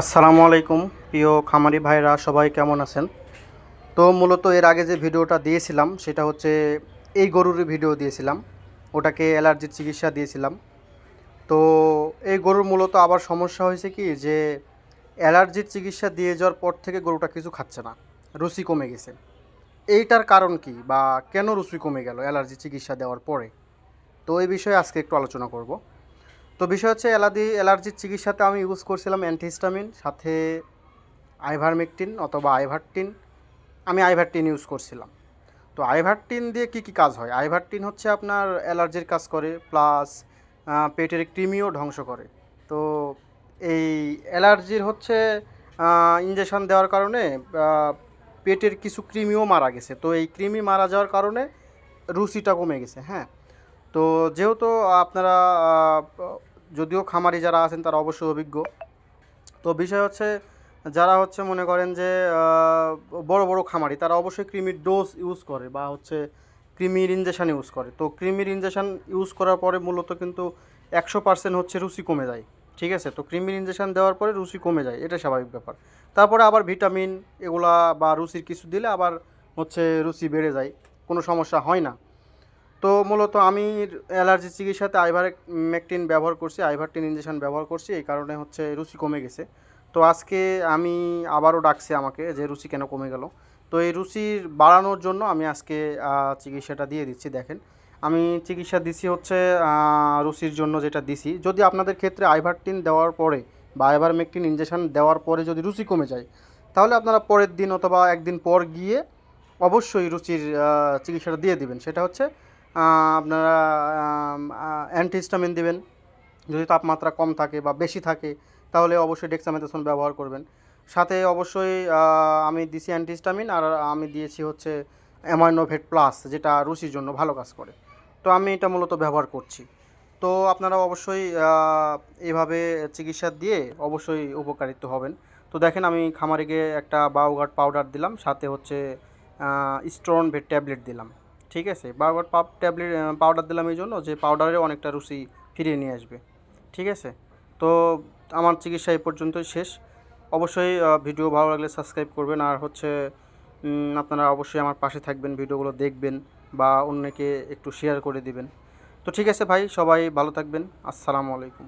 আসসালামু আলাইকুম প্রিয় খামারি ভাইরা, সবাই কেমন আছেন? তো মূলত এর আগে যে ভিডিওটা দিয়েছিলাম, সেটা হচ্ছে এই গরুর ভিডিও দিয়েছিলাম। ওটাকে অ্যালার্জির চিকিৎসা দিয়েছিলাম। তো এই গরুর মূলত আবার সমস্যা হয়েছে কি, যে অ্যালার্জির চিকিৎসা দিয়ে যাওয়ার পর থেকে গরুটা কিছু খাচ্ছে না, রুচি কমে গেছে। এইটার কারণ কি বা কেন রুচি কমে গেল অ্যালার্জি চিকিৎসা দেওয়ার পরে? তো এই বিষয়ে আজকে একটু আলোচনা করব। তো বিষয় হচ্ছে অ্যালার্জি অ্যালার্জির চিকিৎসাতে আমি ইউজ করছিলাম অ্যান্টিহিস্টামিন সাথে আইভারমেকটিন অথবা আইভারটিন আমি আইভারটিন ইউজ করছিলাম। তো আইভারটিন দিয়ে কি কি কাজ হয়? আইভারটিন হচ্ছে আপনার অ্যালার্জির কাজ করে প্লাস পেটের কৃমিও ধ্বংস করে। তো এই অ্যালার্জির হচ্ছে ইঞ্জেকশন দেওয়ার কারণে পেটের কিছু কৃমিও মারা গেছে। তো এই কৃমি মারা যাওয়ার কারণে রুচিটা কমে গেছে হ্যাঁ। তো যেহেতু আপনারা যদিও খামারি যারা আছেন তারা অবশ্যই অভিজ্ঞ। তো বিষয় হচ্ছে, যারা হচ্ছে মনে করেন যে বড় বড় খামারি, তারা অবশ্যই ক্রিমির ডোজ ইউজ করে বা হচ্ছে ক্রিমির ইঞ্জেকশন ইউজ করে। তো ক্রিমির ইঞ্জেকশন ইউজ করার পরে মূলত কিন্তু একশো পার্সেন্ট হচ্ছে রুচি কমে যায়, ঠিক আছে? তো ক্রিমির ইঞ্জেকশন দেওয়ার পরে রুচি কমে যায়, এটা স্বাভাবিক ব্যাপার। তারপরে আবার ভিটামিন এগুলা বা রুচির কিছু দিলে আবার হচ্ছে রুচি বেড়ে যায়, কোনো সমস্যা হয় না। তো মূলত আমি অ্যালার্জি চিকিৎসাতে আইভার মেকটিন ব্যবহার করছি আইভারটিন ইঞ্জেকশন ব্যবহার করছি, এই কারণে হচ্ছে রুচি কমে গেছে। তো আজকে আমি আবারও ডাকছে আমাকে যে রুচি কেন কমে গেল। তো এই রুচির বাড়ানোর জন্য আমি আজকে চিকিৎসাটা দিয়ে দিচ্ছি, দেখেন। আমি চিকিৎসা দিছি হচ্ছে রুচির জন্য যেটা দিছি। যদি আপনাদের ক্ষেত্রে আইভারটিন দেওয়ার পরে বা আইভার আইভারমেকটিন ইঞ্জেকশন দেওয়ার পরে যদি রুচি কমে যায়, তাহলে আপনারা পরের দিন অথবা একদিন পর গিয়ে অবশ্যই রুচির চিকিৎসাটা দিয়ে দিবেন। সেটা হচ্ছে আপনারা অ্যান্টিহিস্টামিন দিবেন। যদি তাপমাত্রা কম থাকে বা বেশি থাকে, তাহলে অবশ্যই ডেক্সামেথাসোন ব্যবহার করবেন। সাথে অবশ্যই আমি দিছি অ্যান্টিস্টামিন আর আমি দিয়েছি হচ্ছে অ্যামাইনোভেট প্লাস যেটা রুচির জন্য ভালো কাজ করে। তো আমি এটা মূলত ব্যবহার করছি। তো আপনারা অবশ্যই এভাবে চিকিৎসা দিয়ে অবশ্যই উপকারিত হবেন। তো দেখেন আমি খামারে গিয়ে একটা বায়োগার্ড পাউডার দিলাম, সাথে হচ্ছে স্টোন ভেট ট্যাবলেট দিলাম। ঠিক আছে? বায়োগার্ড পাপ ট্যাবলেট পাউডার দিলাম এই জন্য যে পাউডারে অনেকটা রুচি ফিরিয়ে নিয়ে আসবে। ঠিক আছে? তো আমার চিকিৎসা এই পর্যন্তই শেষ। অবশ্যই ভিডিও ভালো লাগলে সাবস্ক্রাইব করবেন। আর হচ্ছে আপনারা অবশ্যই আমার পাশে থাকবেন ভিডিওগুলো দেখবেন বা অন্যকে একটু শেয়ার করে দিবেন। তো ঠিক আছে ভাই, সবাই ভালো থাকবেন। আসসালামু আলাইকুম।